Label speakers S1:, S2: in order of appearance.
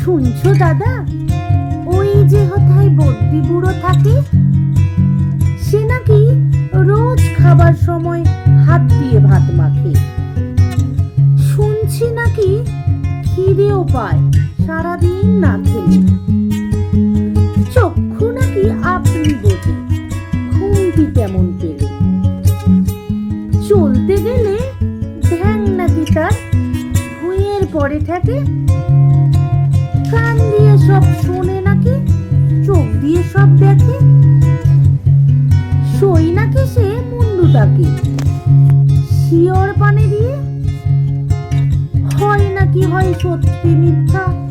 S1: শুনছো, দাদা? ওই যে কোথায় বদ্যি বুড়ো থাকে, সে নাকি রোজ খাবার সময় হাত দিয়ে ভাত মাখে। শুনছি নাকি খিদেও পায়, সারাদিন না খেলে। চক্ষু নাকি আপনি বোঝে ঘুমটি কেমন পেলে? চলতে গেলে ধ্যান নাকি তার ভুঁয়ের পরে থাকে সব দেখে? সই নাকি সে মুন্ডুটাকে? শিওর পানে দিয়ে? হয় নাকি হয় সত্যি মিথ্যা?